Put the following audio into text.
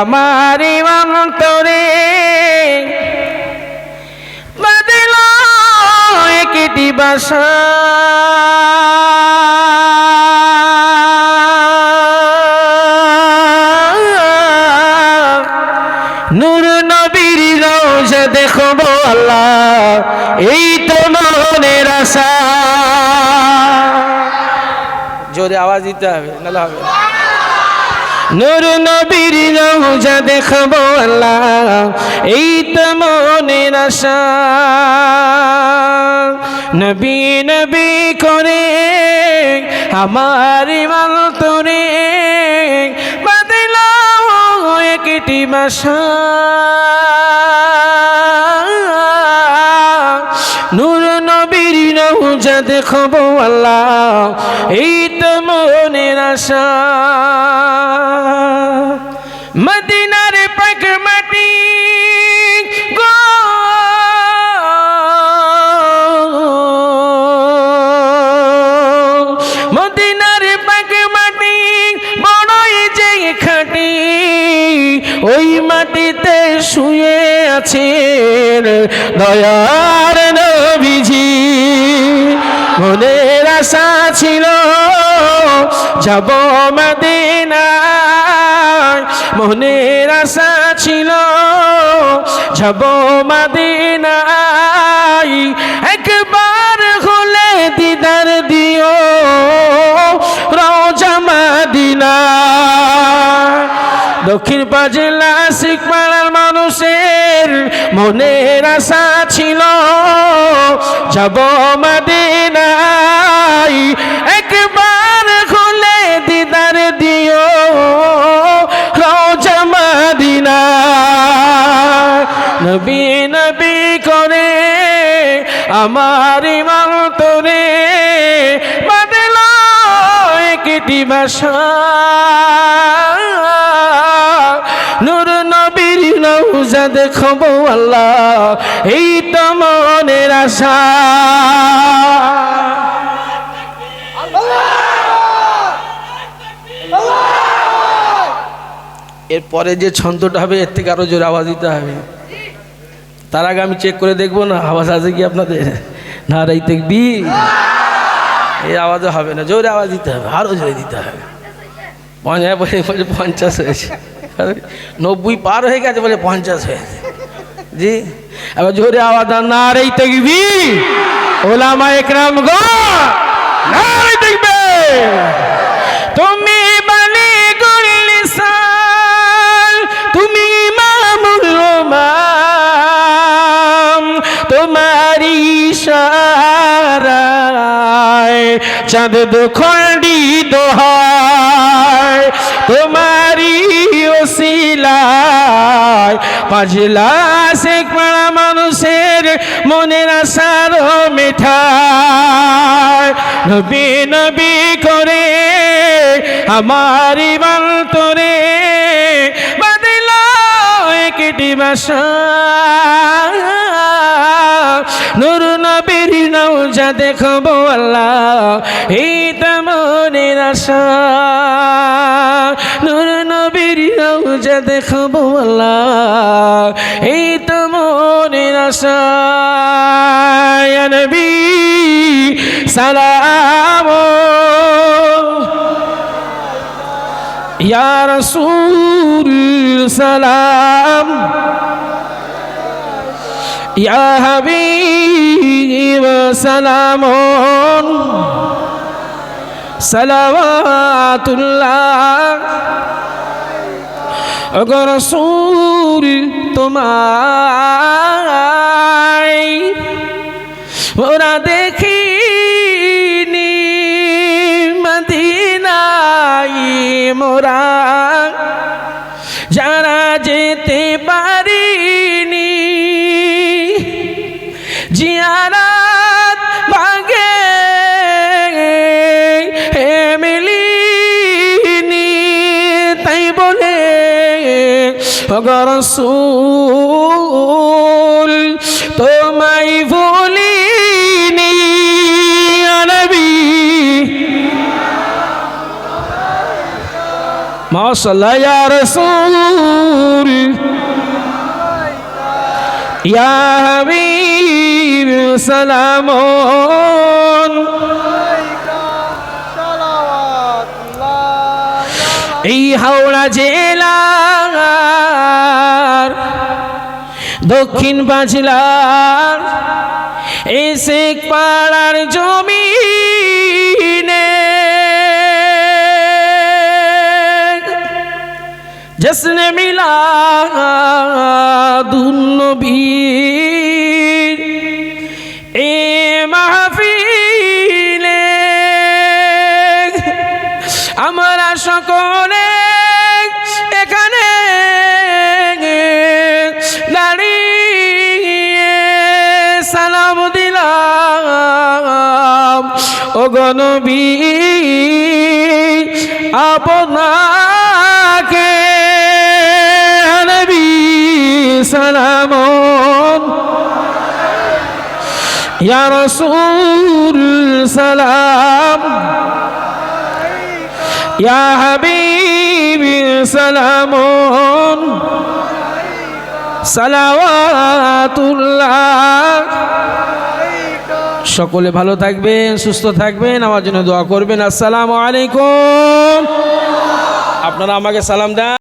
আমার অন্তরে। বাদল একটি নূর নবীর রোজা দেখব আল্লাহ এই তো মনের আশা। জোরে আওয়াজ দিতে হবে, নাহলে হবে। নূর নবীর রোজা দেখব আল্লাহ। এই তো মনের আশা। নবী নবী করে আমার ইমান তোরে বাদল একটি বাসা। নূর নবীর নৌজা দেখব আল্লাহ। এই মনের আশা। মদিনার পাক মাটি গো। মদিনার পাক বড়ই যে খাটি, ওই মাটিতে শুয়ে আছেন দয়ার নবীজি। মনের আশা ছিল যাব মদিনায়। মনের আশা ছিল, যাব মদিনায়। একবার হলে দিদার দিও, রোজা মদিনা দক্ষিণ পাজেলা শিখপাড়ার মানুষের মনের আশা ছিল, যাব মদিনায়। নবী নবী করে আমার ইমান তোরে। বাদল একটি বাসা। নূর নবীর নৌজা দেখব আল্লাহ, এই তো মনের আশা। এরপরে যে ছন্দটা হবে, এর থেকে আরও জোরে আওয়াজ দিতে হবে। তার আগে আমি চেক করে দেখব না, আওয়াজ আছে কি আপনাদের? না রাই দেখবি এই আওয়াজও হবে না, জোরে আওয়াজ দিতে হবে, আরও জোরে দিতে হবে। পঞ্চাশ বলে বলে পঞ্চাশ হয়েছে। নব্বই পার হয়ে গেছে বলে পঞ্চাশ হয়েছে। জি, এবার জোরে আওয়াজ না রে দেখবি ওলামা একরাম গো না দেখবে তুমি চাঁদ দুখণ্ডি দোহায় তোমারি ওসিলায়। পাঁচলা শেখ পাড়া মানুষের মনের আশার মিঠায় নবী নবী করে আমার ইমান তোরে বাদিল একটি বাসা। নূর নবীর নৌজা দেখব আল্লাহ এই আশা। নূর নবীর নৌজা দেখব আল্লাহ এই তেমনের আশা। ইয়া নবী, সালাম। ইয়া রসুল, সালাম। ইয়া হাবিব সালাম সালাওয়াতুল্লাহ ওগো রসুল তোমায় ওরা মদিনাই মোরা যারা যেতে পারিনি অগর সুল তোমায় ভুলিনি নবী। মাশাল্লাহ ইয়া রাসূল। ইয়া হাবিব সালামুন। এই হাওড়া জেলার দক্ষিণ পাঁচলার শেখ পাড়ার জমিনে। জশ্ন মিলা দুনবীর এ মাহফিলে। আমরা সকলে ও গনবী আপনাকে নবী সালাম ইয়া রাসূল সালাম। ইয়া হাবিবি সালামুন। সকলে ভালো থাকবেন, সুস্থ থাকবেন, আমার জন্য দোয়া করবেন। আসসালামু আলাইকুম। আপনারা আমাকে সালাম দেন।